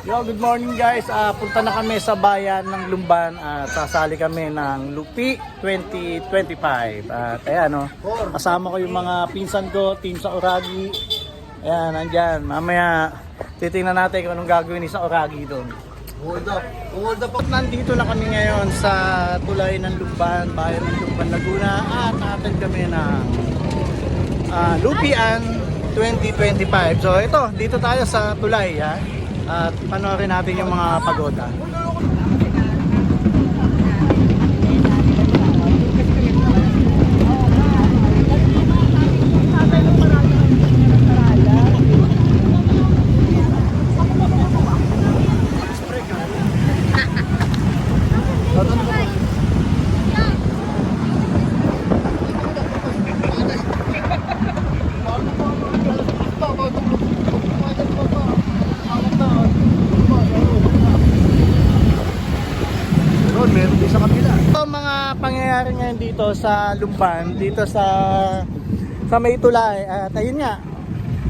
Yo, good morning guys. Ah, punta na kami sa bayan ng Lumban at sasali kami ng Lupi 2025. At ayan oh, kasama ko yung mga pinsan ko, team sa Oragi. Ayan, nandyan. Mamaya titingnan natin kung anong gagawin ni sa Oragi doon. Hold up. Hold up. Nandito na kami ngayon sa tulay ng Lumban, bayan ng Lumban, Laguna at natin kami ng ah, Lupian 2025. So ito, dito tayo sa tulay ha. At panoorin natin yung mga pagoda. Doon, meron din sa kabila. Ito ang mga pangyayari ngayon dito sa Lumban, dito sa sa may tulay. At ayun nga,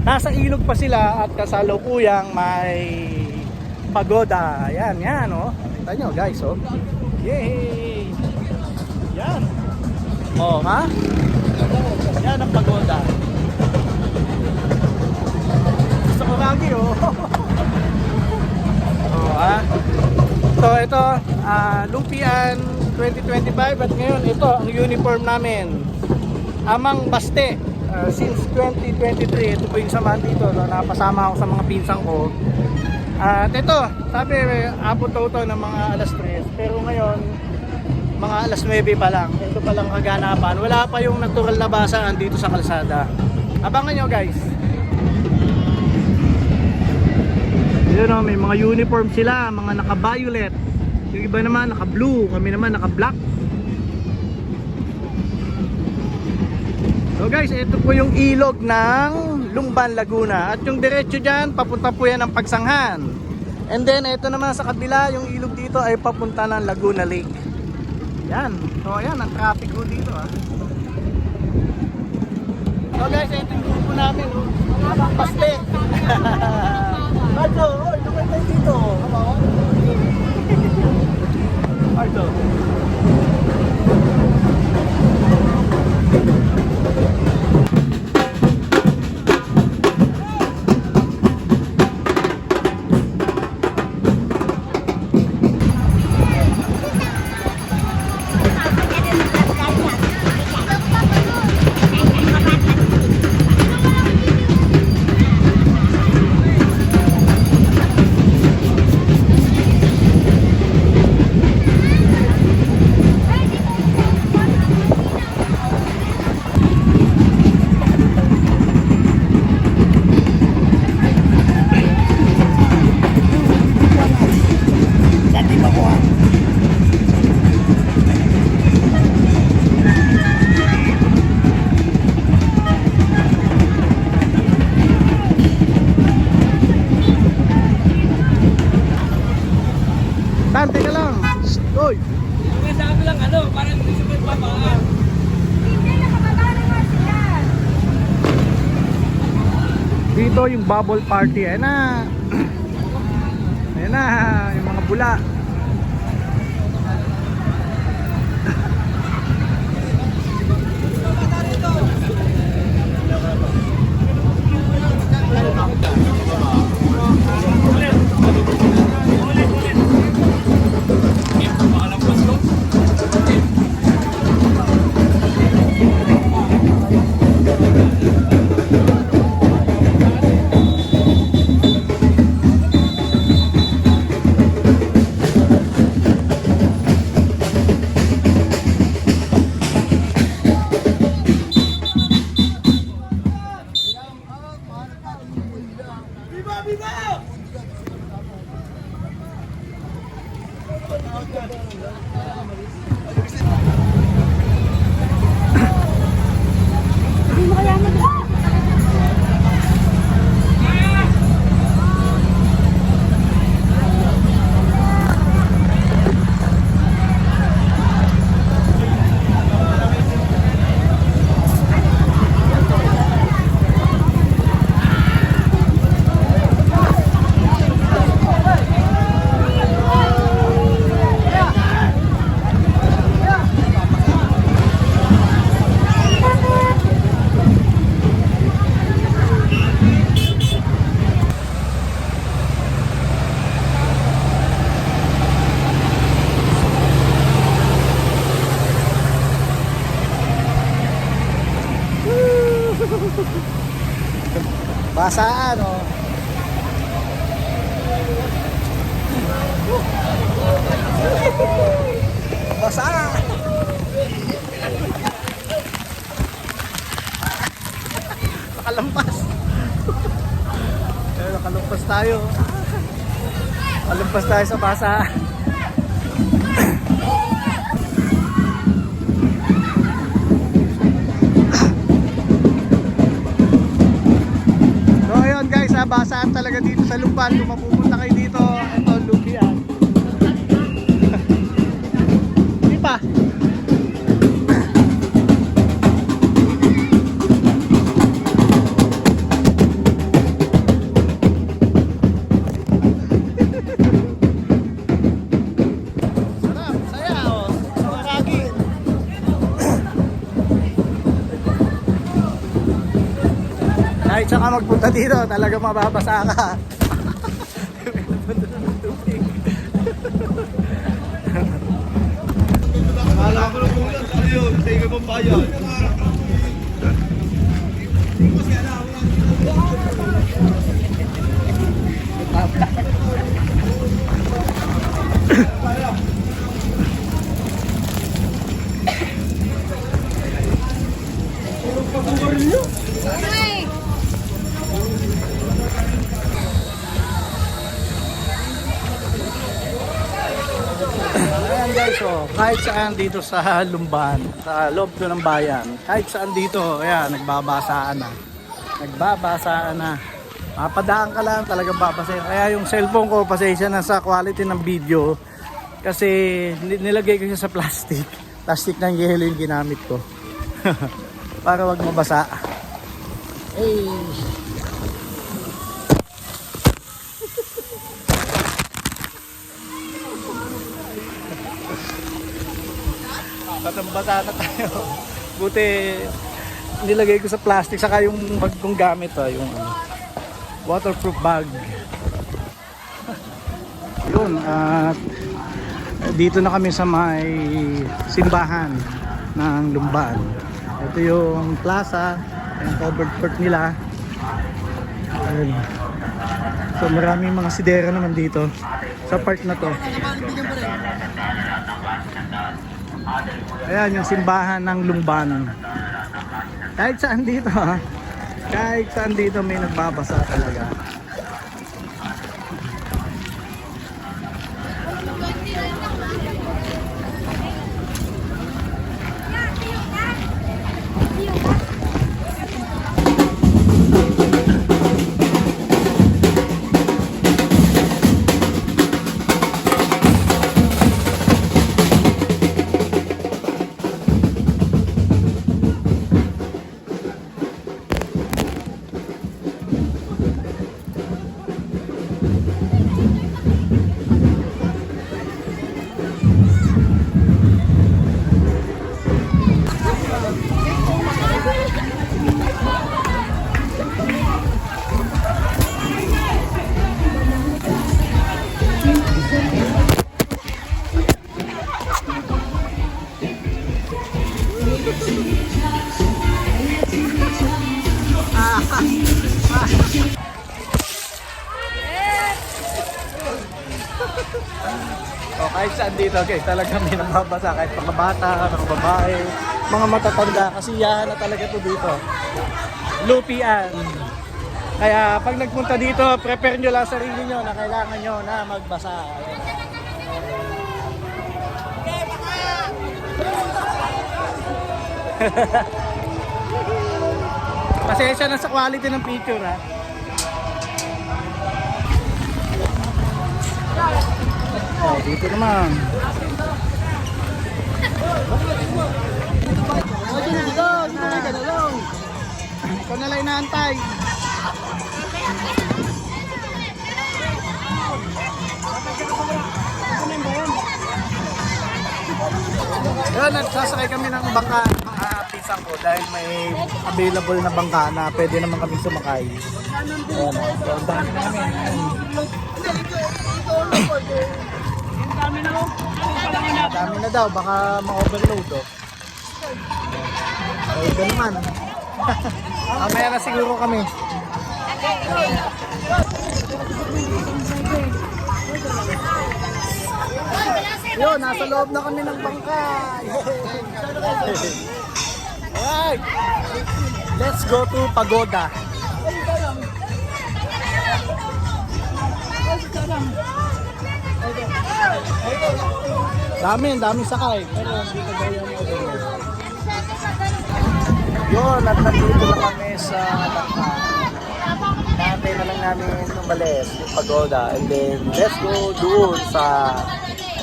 nasa ilog pa sila at kasalukuyang may pagoda. Ayan, yan oh. Kita nyo guys oh. Yay! Yan. Oh, ha? Yan ang pagoda. Gusto ko lagi oh. oh, ha? So ito, ah, Lupian 2025 at ngayon ito ang uniform namin. Amang Baste. Ah, since 2023, ito po yung samahan dito. No, napasama ako sa mga pinsang ko. At ito, sabi, abot daw ito ng mga alas 3. Pero ngayon, mga alas 9 pa lang. Ito pa lang kaganapan. Wala pa yung natural na basaan dito sa kalsada. Abangan nyo guys. Yun o, may mga uniform sila, mga naka-violet. Yung iba naman naka-blue, kami naman naka-black. So guys, ito po yung ilog ng Lumban, Laguna. At yung diretso dyan, papunta po yan ng Pagsanghan. And then, ito naman sa kabila, yung ilog dito ay papunta ng Laguna Lake. Yan. So ayan, ang traffic ko dito ah. So guys, ito yung grupo namin. oh. Paste. bubble party. Ayan na. Ayan na. Yung mga bula. Nakalampas. Eh, nakalampas tayo. Nakalampas tayo sa basa. So ayun guys, ah, basaan talaga dito sa Lumban. Kung mapupunta kayo dito, Ka magpunta dito, talaga mababasa ka. Akala ko lang ano yun, sa iba pang bayan. Ayan kahit saan dito sa Lumban, sa loob ko ng bayan, kahit saan dito, ayan, nagbabasaan na. Nagbabasaan na. Mapadaan ka lang, talagang babasahin. Kaya yung cellphone ko, pasensya na sa quality ng video. Kasi ni- nilagay ko siya sa plastic. Plastic ng yelo yung ginamit ko. Para wag mabasa. Eh. Batang-bata na tayo. Buti nilagay ko sa plastic saka yung bag kong gamit oh, yung ano, waterproof bag. Yun, at dito na kami sa may simbahan ng Lumban. Ito yung plaza, yung covered court nila. Ayun. So maraming mga sidera naman dito sa part na to. Ayan yung simbahan ng Lumban. Kahit saan dito ha. Kahit saan dito may nagbabasa talaga. Guys, talaga may nababasa kahit mga bata, mga babae, mga matatanda kasi yan na talaga to dito. Lupian. Kaya pag nagpunta dito, prepare nyo lang sarili nyo na kailangan nyo na magbasa. Pasensya na sa quality ng picture ha. Oh, dito naman. Oh. Ikaw na lang inaantay. Yun, nagsasakay kami ng bangka ng mga pisang ko dahil may available na bangka na pwede naman kami sumakay. Ayan, so, ang dami namin. Dami na daw, baka ma-overload oh. So, ito naman. Mamaya na siguro kami. Yun, nasa loob na kami ng bangka. Alright. Let's go to Pagoda. Dami, dami sakay. Pero hindi ko daw yung order. Yun, at nandito na kami sa. Nantay na lang namin umalis yung pagoda. And then, let's go doon sa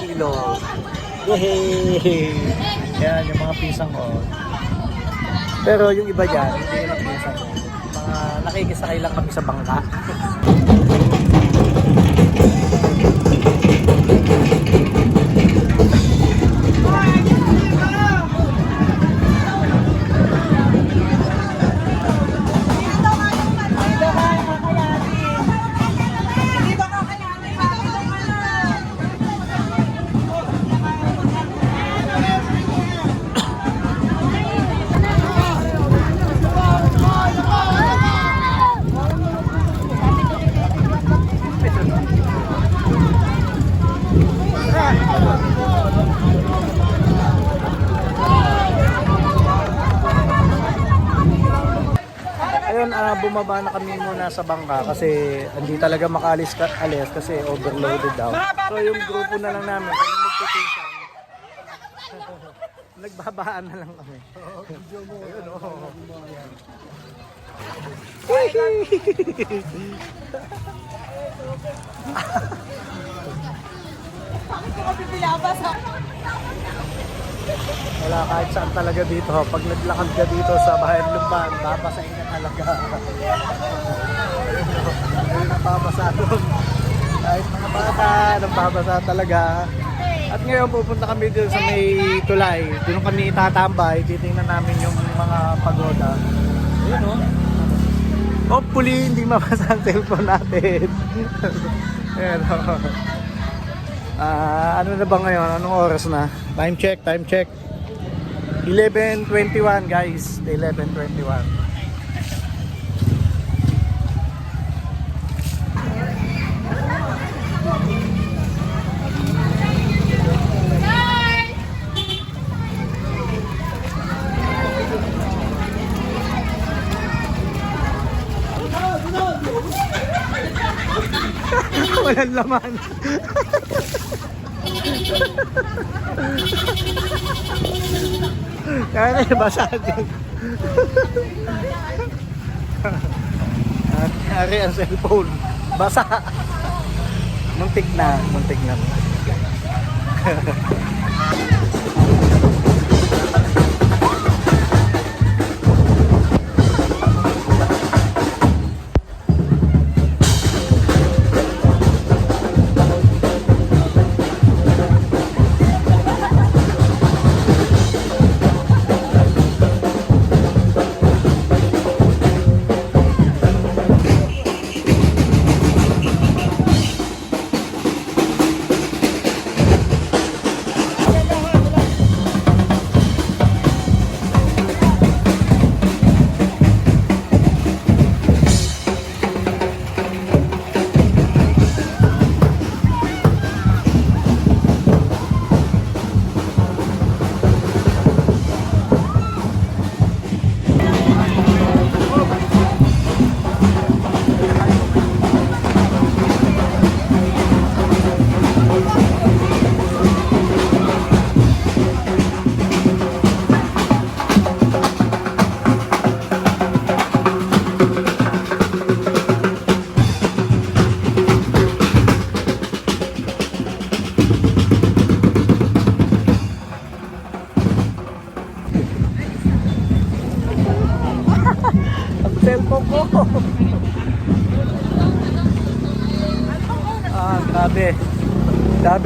Ilo. Yay! Yan, yung mga pisang ko. Pero yung iba dyan, hindi yung pisang ko. Mga nakikisakay lang kami sa bangka. Bumaba na kami muna sa bangka kasi hindi talaga makaalis ka, alis kasi overloaded daw. So yung grupo na lang namin, kami magpipinsan. Nagbabaan na lang kami. Ayun, oo. Wala kahit saan talaga dito. Pag naglakad ka dito sa bahay ng Lumban, babasahin ka talaga. Ayun ang babasa doon. Kahit mga bata, nagbabasa talaga. At ngayon pupunta kami dito sa may tulay. Doon kami itatambay. Titingnan namin yung mga pagoda. Ayun o. Hopefully, hindi mabasa ang cellphone natin. Ayan Ah, ano na ba ngayon? Anong oras na? Time check, time check. 11.21 guys. 11.21. Walang laman. Kaya na basa din. Ari ang cellphone. Basa. Muntik na. Muntik na.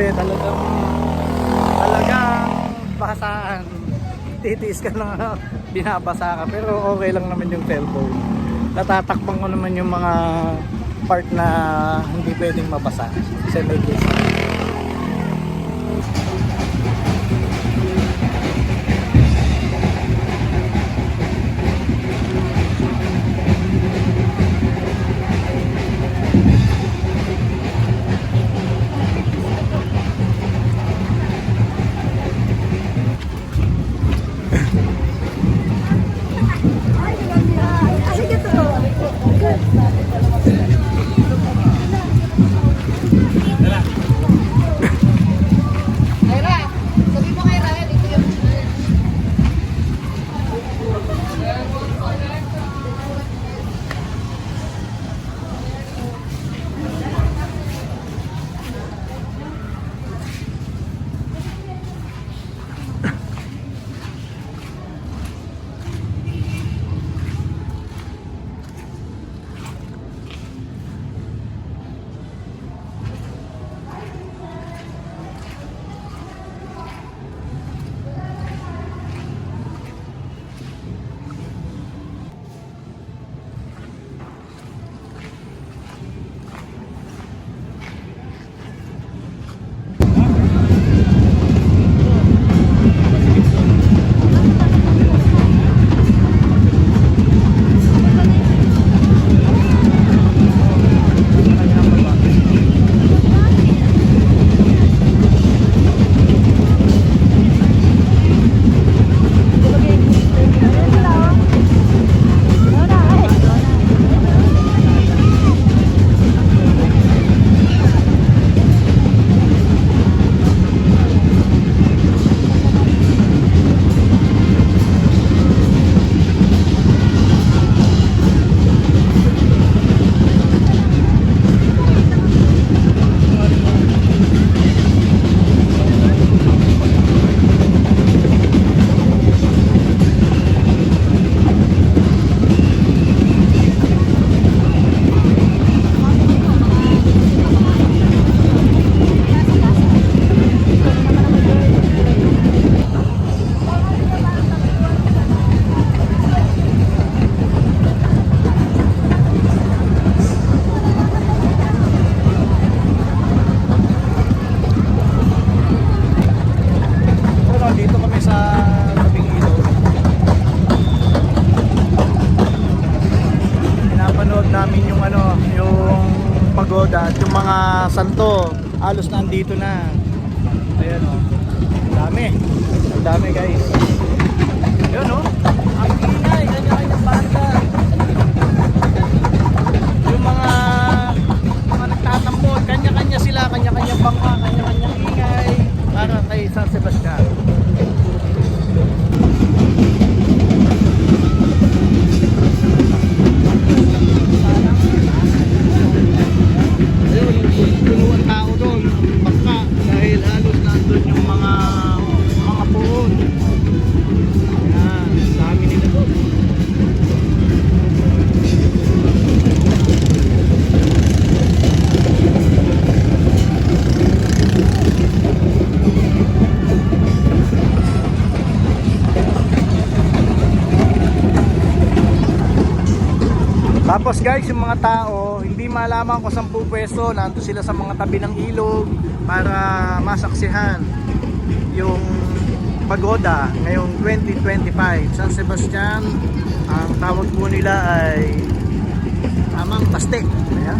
Grabe, talagang talagang basaan. Titiis ka ah, binabasa ka. Pero okay lang naman yung cellphone. Natatakpan ko naman yung mga part na hindi pwedeng mabasa. Kasi may case. Tapos guys, yung mga tao, hindi malaman kung saan po pwesto, nandun sila sa mga tabi ng ilog para masaksihan yung pagoda ngayong 2025. San Sebastian, ang tawag po nila ay tamang paste. Ayan.